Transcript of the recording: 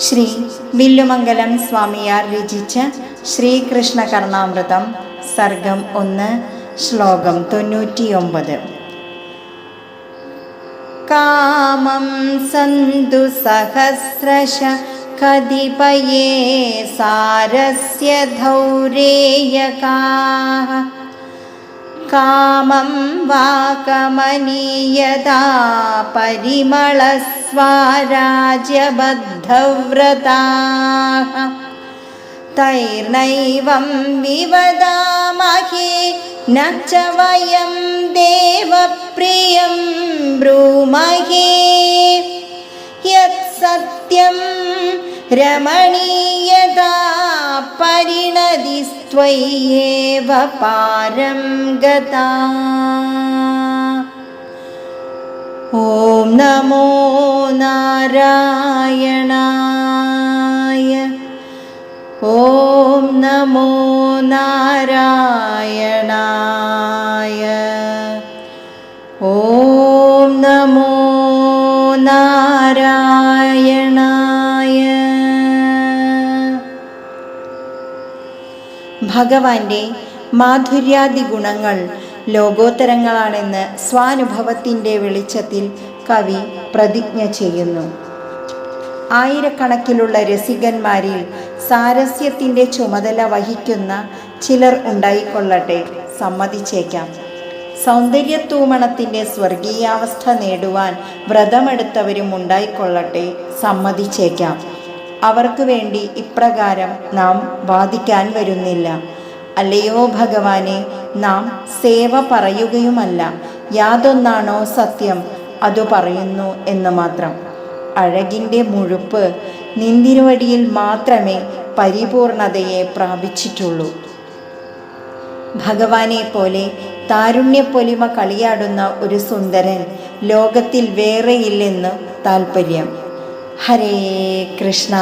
ശ്രീ വില്ലുമംഗലം സ്വാമിയാർ രചിച്ച ശ്രീകൃഷ്ണ കർണാമൃതം സർഗം ഒന്ന് ശ്ലോകം തൊണ്ണൂറ്റിയൊമ്പത്. കാമം സന്തു സഹസ്രശ കതിപയേ സാരസ്യ ധൗരേയകാः. कामं वाकमनीयदा परिमलस्वाराज्यबद्धव्रताः। तैर्नैवं विवदामहे न च वयं देवप्रियं ब्रूमहे। यत्सत्यं रमणीयता परिणदिस्त्वय्येव पारं गता। ॐ नमो नारायणाय। ॐ नमो नारायणाय। ॐ नमो नारायण ഭഗവാന്റെ മാധുര്യാദി ഗുണങ്ങൾ ലോകോത്തരങ്ങളാണെന്ന് സ്വാനുഭവത്തിന്റെ വെളിച്ചത്തിൽ കവി പ്രതിജ്ഞ ചെയ്യുന്നു. ആയിരക്കണക്കിലുള്ള രസികന്മാരിൽ സാരസ്യത്തിന്റെ ചുമതല വഹിക്കുന്ന ചിലർ ഉണ്ടായിക്കൊള്ളട്ടെ സമ്മതിച്ചേക്കാം. സൗന്ദര്യത്തൂമണത്തിന്റെ സ്വർഗീയാവസ്ഥ നേടുവാൻ വ്രതമെടുത്തവരും ഉണ്ടായിക്കൊള്ളട്ടെ സമ്മതിച്ചേക്കാം. അവർക്ക് വേണ്ടി ഇപ്രകാരം നാം വാദിക്കാൻ വരുന്നില്ല. അല്ലയോ ഭഗവാനെ നാം സേവ പറയുകയുമല്ല. യാതൊന്നാണോ സത്യം? അതു പറയുന്നു എന്ന് മാത്രം. അഴകിന്റെ മുഴുപ്പ് നിന്തിരുവടിയിൽ മാത്രമേ പരിപൂർണതയെ പ്രാപിച്ചിട്ടുള്ളൂ. ഭഗവാനെ പോലെ താരുണ്യപ്പൊലിമ കളിയാടുന്ന ഒരു സുന്ദരൻ ലോകത്തിൽ വേറെയില്ലെന്ന് താൽപ്പര്യം ഹരേ കൃഷ്ണ.